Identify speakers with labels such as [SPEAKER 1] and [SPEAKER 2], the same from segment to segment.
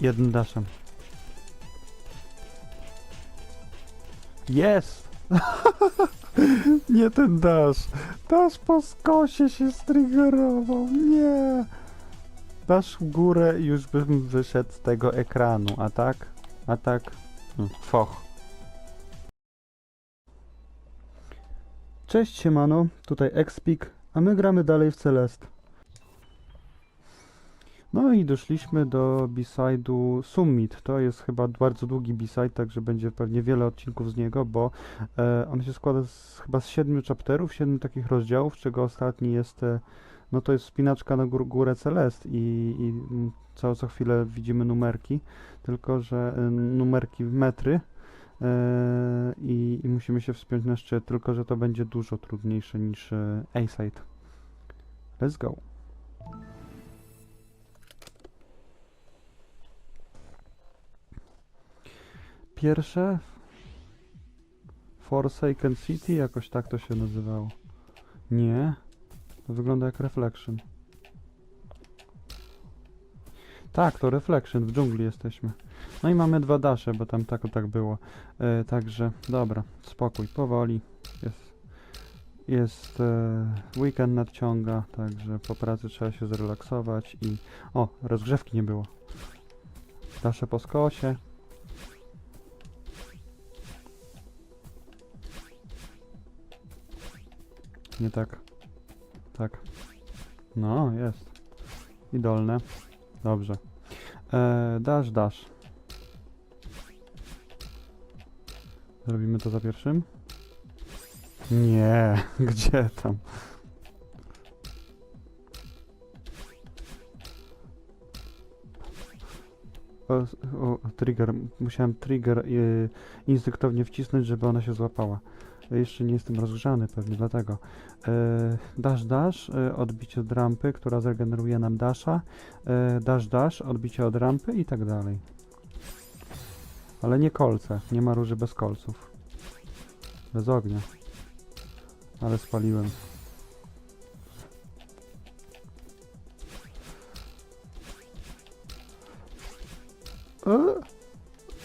[SPEAKER 1] Jednym daszem. Jest! Nie ten dasz. Dasz po skosie się striggerował. Nie! Dasz w górę i już bym wyszedł z tego ekranu. A tak? A tak? Hmm, Foch. Cześć siemano, tutaj Expik, a my gramy dalej w Celest. No i doszliśmy do B-side'u Summit. To jest chyba bardzo długi B-side, także będzie pewnie wiele odcinków z niego, bo e, on się składa z, chyba z siedmiu chapterów, siedmiu takich rozdziałów, czego ostatni jest, e, no to jest spinaczka na gór, górę Celest i, i mm, co, co chwilę widzimy numerki, tylko że e, numerki w metry e, i, i musimy się wspiąć na szczyt, tylko że to będzie dużo trudniejsze niż e, A-side. Let's go. Pierwsze Forsaken City, jakoś tak to się nazywało. Nie, to wygląda jak Reflection. Tak, to Reflection, w dżungli jesteśmy. No i mamy dwa dasze, bo tam tak tak było. E, także, dobra, spokój, powoli. Jest, jest e, weekend nadciąga, także po pracy trzeba się zrelaksować i... O, rozgrzewki nie było. Dasze po skosie. Nie tak. Tak. No, jest. I dolne. Dobrze. E, dash, dash. Zrobimy to za pierwszym? Nie, gdzie tam? O, o, trigger. Musiałem trigger y, instynktownie wcisnąć, żeby ona się złapała. Jeszcze nie jestem rozgrzany pewnie, dlatego. E, dash dash, e, odbicie od rampy, która zregeneruje nam dasha. E, dash dash, odbicie od rampy i tak dalej. Ale nie kolce, nie ma róży bez kolców. Bez ognia. Ale spaliłem.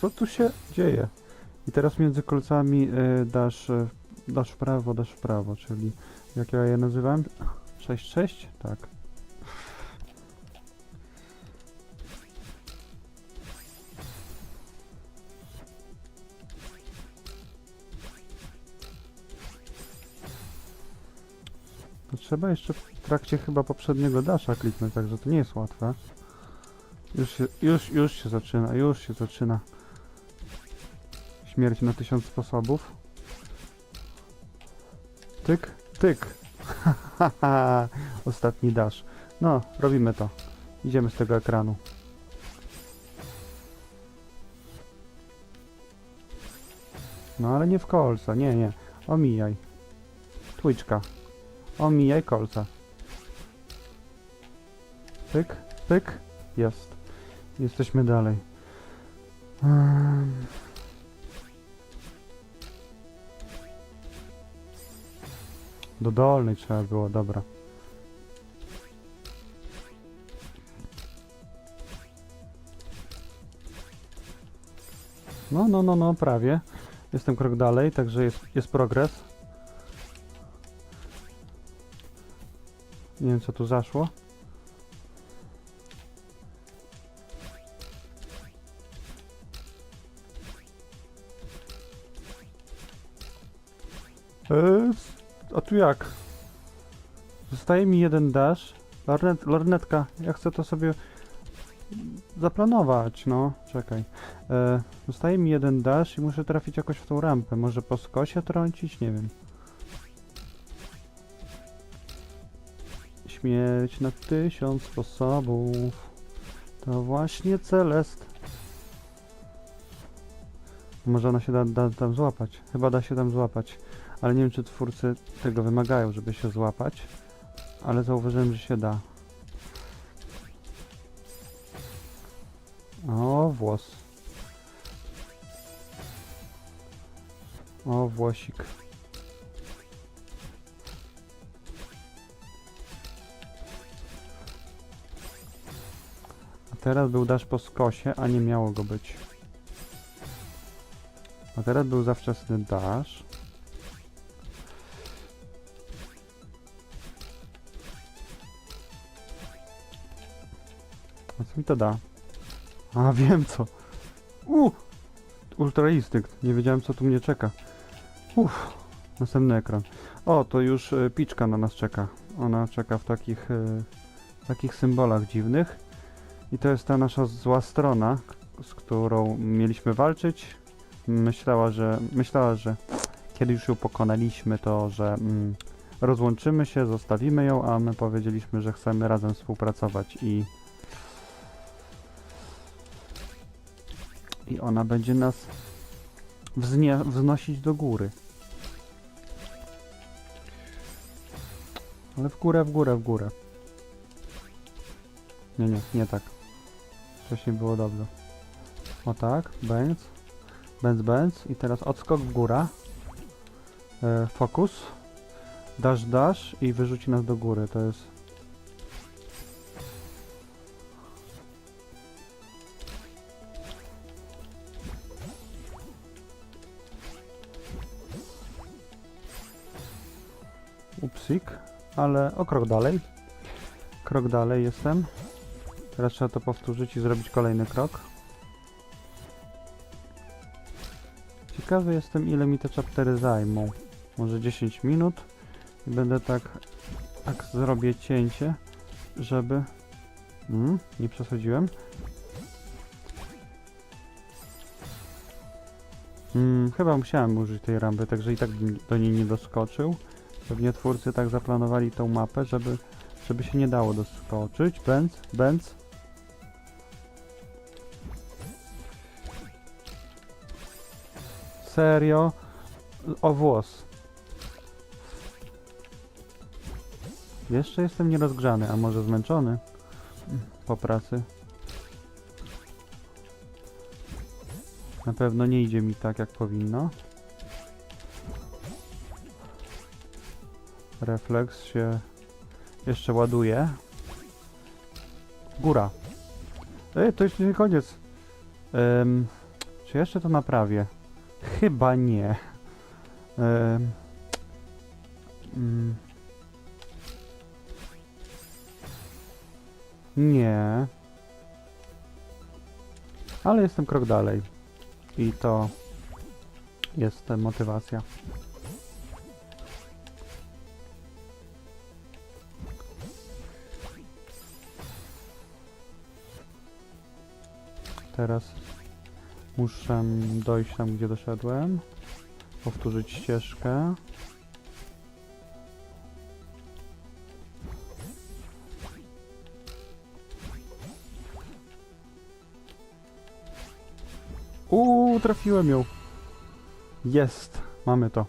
[SPEAKER 1] Co tu się dzieje? I teraz między kolcami y, dasz, y, dasz w prawo, dasz w prawo, czyli jak ja je nazywałem? 6-6? Tak. To trzeba jeszcze w trakcie chyba poprzedniego dasza kliknąć, także to nie jest łatwe. Już już, już się zaczyna, już się zaczyna. Śmierć na tysiąc sposobów. Tyk, tyk. Ostatni dash. No, robimy to. Idziemy z tego ekranu. No ale nie w kolca, nie, nie. Omijaj. Twitchka. Omijaj kolca. Pyk, pyk. Jest. Jesteśmy dalej. Um. Do dolnej trzeba było, dobra. No, no, no, no, prawie. Jestem krok dalej, także jest, jest progres. Nie wiem, co tu zaszło. Eee, a tu jak? Zostaje mi jeden dash. Lornet, lornetka, ja chcę to sobie zaplanować, no. Czekaj. E, zostaje mi jeden dash i muszę trafić jakoś w tą rampę. Może po skosie trącić? Nie wiem. Śmierć na tysiąc sposobów. To właśnie Celest. Może ona się da, da tam złapać. Chyba da się tam złapać ale nie wiem, czy twórcy tego wymagają, żeby się złapać, ale zauważyłem, że się da. O, włos. O, włosik. A Teraz był dash po skosie, a nie miało go być. A teraz był za wczesny A co mi to da? A, wiem co. U! Ultra Instynkt. Nie wiedziałem co tu mnie czeka. Uff. Następny ekran. O, to już e, Piczka na nas czeka. Ona czeka w takich, w takich symbolach dziwnych. I to jest ta nasza zła strona, z którą mieliśmy walczyć. Myślała, że, myślała, że kiedy już ją pokonaliśmy, to że mm, rozłączymy się, zostawimy ją, a my powiedzieliśmy, że chcemy razem współpracować i i ona będzie nas wznosić do góry. Ale w górę, w górę, w górę. Nie, nie, nie tak. Wcześniej było dobrze. O tak, bęc. Bęc, bęc. I teraz odskok w górę. E, fokus. Dash, dash i wyrzuci nas do góry. To jest... Upsik. Ale o krok dalej. Krok dalej jestem. Teraz trzeba to powtórzyć i zrobić kolejny krok. Ciekawy jestem ile mi te chaptery zajmą. Może 10 minut. I będę tak, tak zrobię cięcie, żeby... Mm, nie przesadziłem. Mm, chyba musiałem użyć tej rampy, także i tak do niej nie doskoczył. Pewnie twórcy tak zaplanowali tą mapę, żeby, żeby się nie dało doskoczyć. Benz, Benz. Serio? O włos. Jeszcze jestem nierozgrzany, a może zmęczony po pracy. Na pewno nie idzie mi tak jak powinno. Refleks się jeszcze ładuje. Góra. Ej, to jeszcze nie koniec. Czy jeszcze to naprawię? Chyba nie. Mm. Nie. Ale jestem krok dalej. I to jest motywacja. Teraz muszę dojść tam, gdzie doszedłem. Powtórzyć ścieżkę. Uuu, trafiłem ją. Jest, mamy to.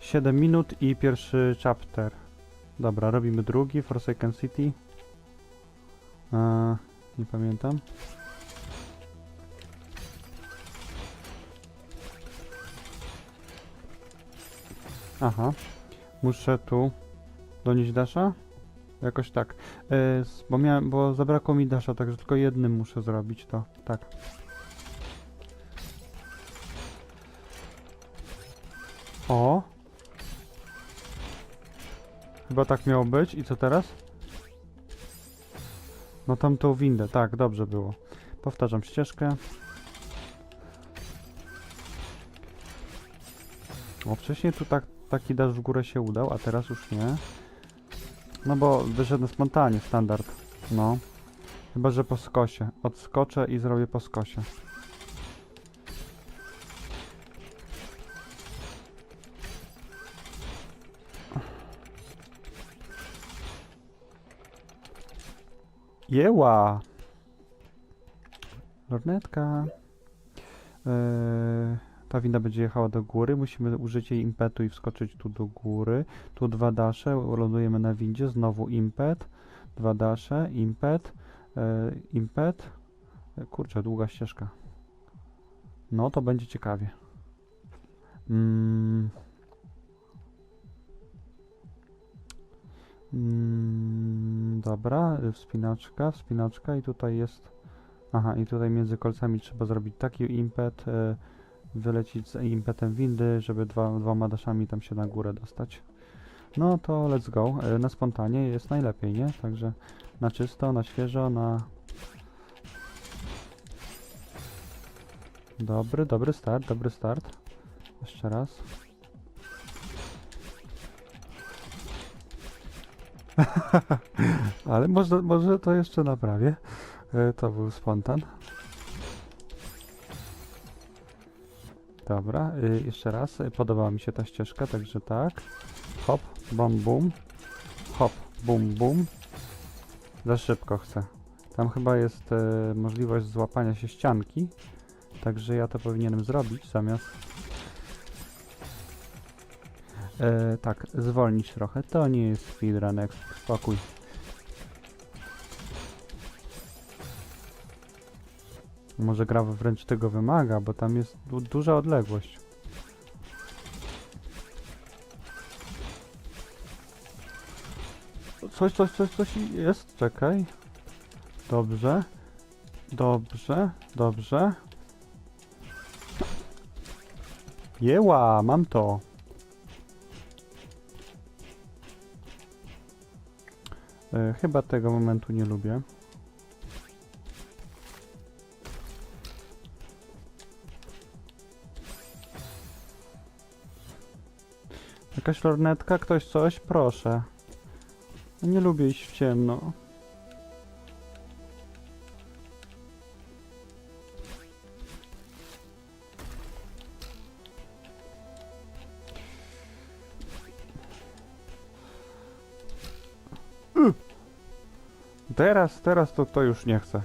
[SPEAKER 1] 7 minut i pierwszy chapter. Dobra, robimy drugi, Forsaken City. Eee, nie pamiętam. Aha. Muszę tu donieść dasza? Jakoś tak. S- bo miałem, bo zabrakło mi dasza, także tylko jednym muszę zrobić to. Tak. O! Chyba tak miało być. I co teraz? No tamtą windę, tak, dobrze było. Powtarzam ścieżkę. O, wcześniej tu tak, taki dasz w górę się udał, a teraz już nie. No bo wyszedłem spontanie, standard. No. Chyba, że po skosie. Odskoczę i zrobię po skosie. Jeła! Lornetka. Eee, ta winda będzie jechała do góry. Musimy użyć jej impetu i wskoczyć tu do góry. Tu dwa dasze. Lądujemy na windzie. Znowu impet. Dwa dasze. Impet. E, impet. E, kurczę, długa ścieżka. No, to będzie ciekawie. Mm. Mm, dobra, y, wspinaczka, wspinaczka i tutaj jest... Aha, i tutaj między kolcami trzeba zrobić taki impet, y, wylecieć z impetem windy, żeby dwa, dwoma daszami tam się na górę dostać. No to let's go. Y, Na spontanie jest najlepiej, nie? Także na czysto, na świeżo, na... Dobry, dobry start, dobry start. Jeszcze raz. Ale może, może to jeszcze naprawię. E, To był spontan. Dobra, y, jeszcze raz. Y, Podobała mi się ta ścieżka, także tak. Hop, bom, bum. Hop, bum, bum. Za szybko chcę. Tam chyba jest e, możliwość złapania się ścianki. Także ja to powinienem zrobić zamiast. E, tak, zwolnić trochę. To nie jest speedrun, jak spokój. Może gra wręcz tego wymaga, bo tam jest du duża odległość. Coś, coś, coś, coś jest, czekaj. Dobrze. Dobrze, dobrze. Jeła, mam to. Chyba tego momentu nie lubię. Jakaś lornetka? Ktoś coś? Proszę. Nie lubię iść w ciemno. Teraz, teraz to, to już nie chcę.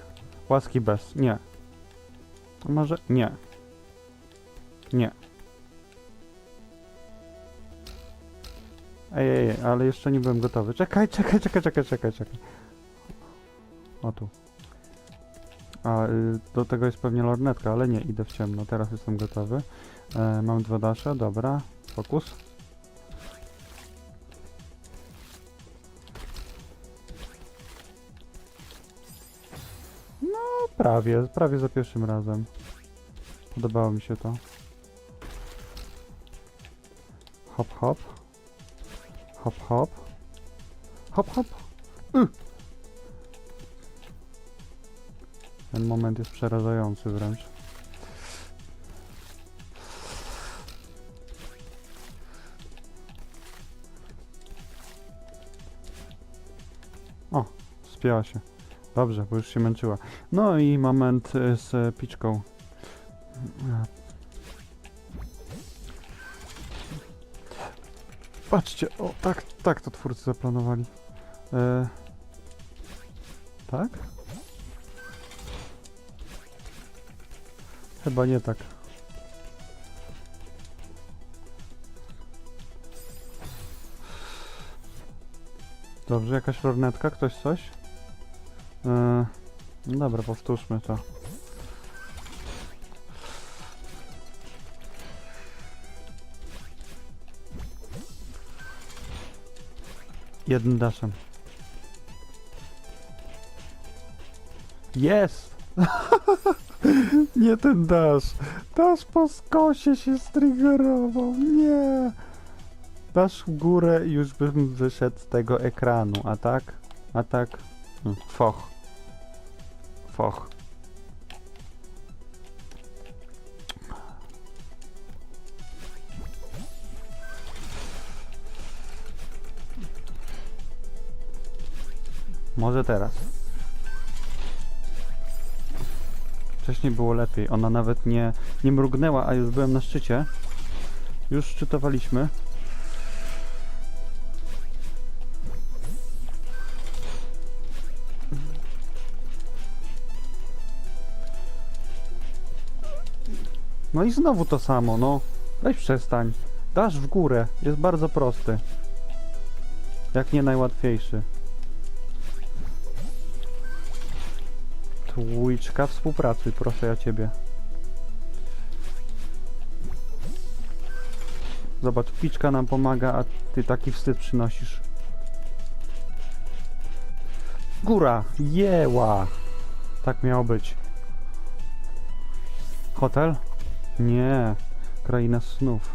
[SPEAKER 1] Łaski bez. Nie. Może? Nie. Nie. Ej, ej, ej, ale jeszcze nie byłem gotowy. Czekaj, czekaj, czekaj, czekaj, czekaj, czekaj. O tu. A, y, do tego jest pewnie lornetka, ale nie, idę w ciemno. Teraz jestem gotowy. E, mam dwa dasze, dobra. Fokus. Prawie, prawie za pierwszym razem. Podobało mi się to. Hop, hop. Hop, hop. Hop, hop. Y. Ten moment jest przerażający wręcz. O, spięła się. Dobrze, bo już się męczyła. No i moment y, z piczką. Patrzcie, o tak, tak to twórcy zaplanowali. E, tak? Chyba nie tak. Dobrze, jakaś lornetka, ktoś coś? E, no dobra, powtórzmy to. Jednym daszem. Jest! nie ten dasz. Dasz po skosie się striggerował. Nie! Dasz w górę i już bym wyszedł z tego ekranu. A tak? A tak? Hm, Foch. Foch. Może teraz. Wcześniej było lepiej. Ona nawet nie, nie mrugnęła, a już byłem na szczycie. Już szczytowaliśmy. No i znowu to samo, no. Weź przestań. Dasz w górę. Jest bardzo prosty. Jak nie najłatwiejszy. Twitchka, współpracuj, proszę ja ciebie. Zobacz, piczka nam pomaga, a ty taki wstyd przynosisz. Góra! Jeła! Tak miało być. Hotel? Nie. Kraina snów.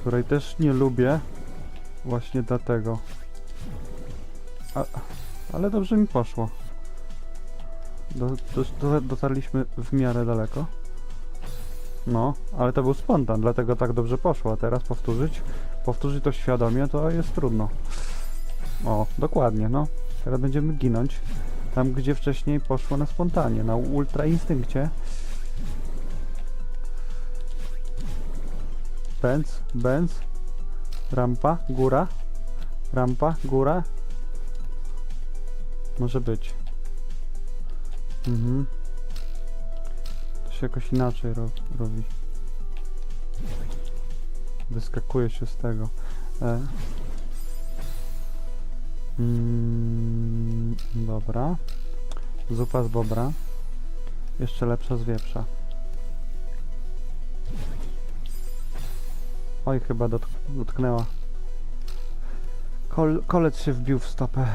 [SPEAKER 1] Której też nie lubię. Właśnie dlatego. A, ale dobrze mi poszło. Do, do, do, dotarliśmy w miarę daleko. No, ale to był spontan, dlatego tak dobrze poszło. A teraz powtórzyć, powtórzyć to świadomie, to jest trudno. O, dokładnie, no. Teraz będziemy ginąć tam, gdzie wcześniej poszło na spontanie, na ultra instynkcie. Benz, Benz, rampa, góra, rampa, góra. Może być. Mhm. To się jakoś inaczej ro robi. Wyskakuje się z tego. E. Mm, dobra. Zupa z bobra. Jeszcze lepsza z wieprza. Oj, chyba dotk dotknęła. Kol kolec się wbił w stopę.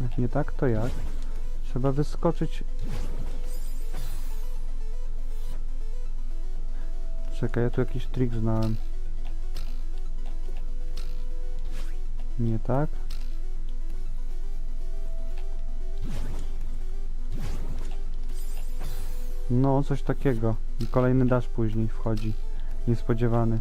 [SPEAKER 1] Jak nie tak, to jak? Trzeba wyskoczyć. Czekaj, ja tu jakiś trik znałem. Nie tak? No, coś takiego. I kolejny dash później wchodzi. Niespodziewany.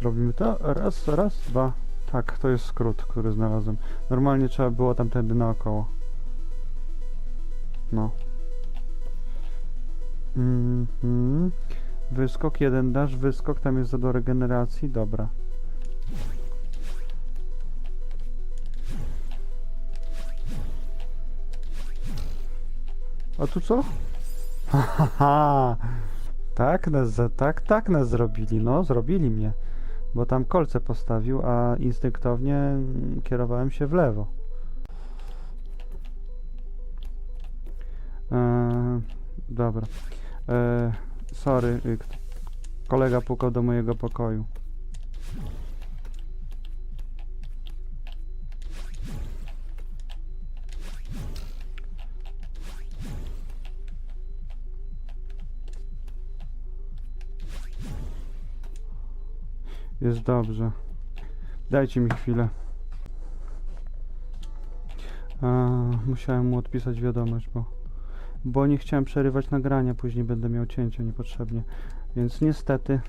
[SPEAKER 1] Zrobimy to. Raz, raz, dwa. Tak, to jest skrót, który znalazłem. Normalnie trzeba było tamtędy naokoło. No. Mhm. Wyskok, jeden dasz, wyskok, tam jest za do regeneracji, dobra. A tu co? Haha, tak nas, tak, tak nas zrobili, no, zrobili mnie. Bo tam kolce postawił, a instynktownie kierowałem się w lewo. Eee, dobra. Eee, sorry, y, kolega pukał do mojego pokoju. Jest dobrze. Dajcie mi chwilę. A, musiałem mu odpisać wiadomość, bo, bo nie chciałem przerywać nagrania, później będę miał cięcie niepotrzebnie. Więc niestety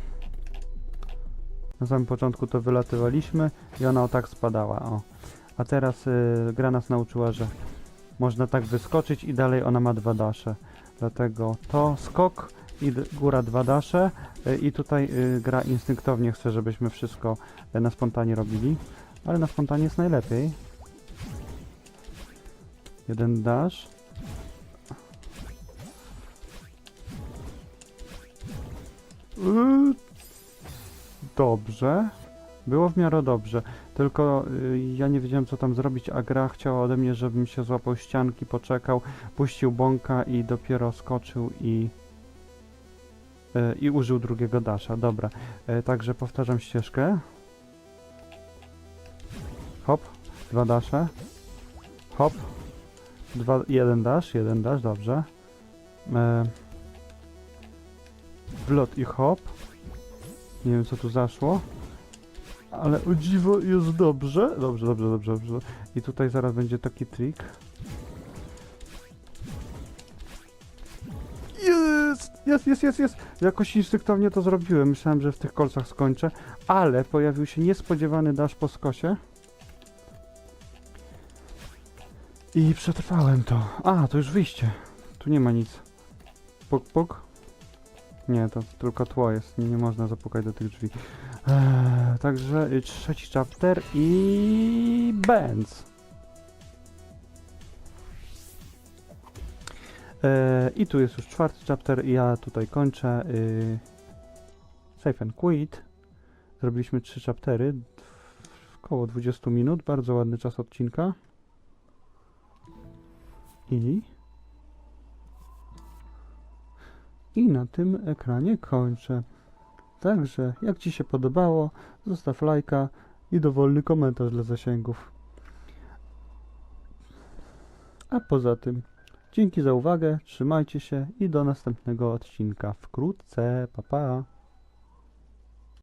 [SPEAKER 1] na samym początku to wylatywaliśmy i ona o tak spadała. O. A teraz y, gra nas nauczyła, że można tak wyskoczyć i dalej ona ma dwa dasze. Dlatego to skok i góra dwa dasze y, i tutaj y, gra instynktownie chce, żebyśmy wszystko y, na spontanie robili. Ale na spontanie jest najlepiej. Jeden dash. Yy, Dobrze. Było w miarę dobrze. Tylko ja nie wiedziałem co tam zrobić, a gra chciała ode mnie, żebym się złapał ścianki, poczekał, puścił bąka i dopiero skoczył i i użył drugiego dasza. Dobra. Y, także powtarzam ścieżkę. Hop, dwa dasze. Hop. Dwa, jeden dash, jeden dash, dobrze. E, wlot i hop. Nie wiem co tu zaszło. Ale o dziwo jest dobrze. Dobrze, dobrze, dobrze, dobrze. I tutaj zaraz będzie taki trik. Jest! Jest, jest, jest! Jakoś instynktownie to zrobiłem. Myślałem, że w tych kolcach skończę. Ale pojawił się niespodziewany dash po skosie. I przetrwałem to. A, to już wyjście. Tu nie ma nic. Puk, puk. Nie, to tylko tło jest. Nie, nie można zapukać do tych drzwi. Eee, także trzeci chapter i Benz. I tu jest już czwarty chapter i ja tutaj kończę. y, Save and Quit. Zrobiliśmy trzy chaptery. Około 20 minut. Bardzo ładny czas odcinka. I... I na tym ekranie kończę. Także, jak Ci się podobało, zostaw lajka i dowolny komentarz dla zasięgów. A poza tym, dzięki za uwagę, trzymajcie się i do następnego odcinka wkrótce. Pa pa!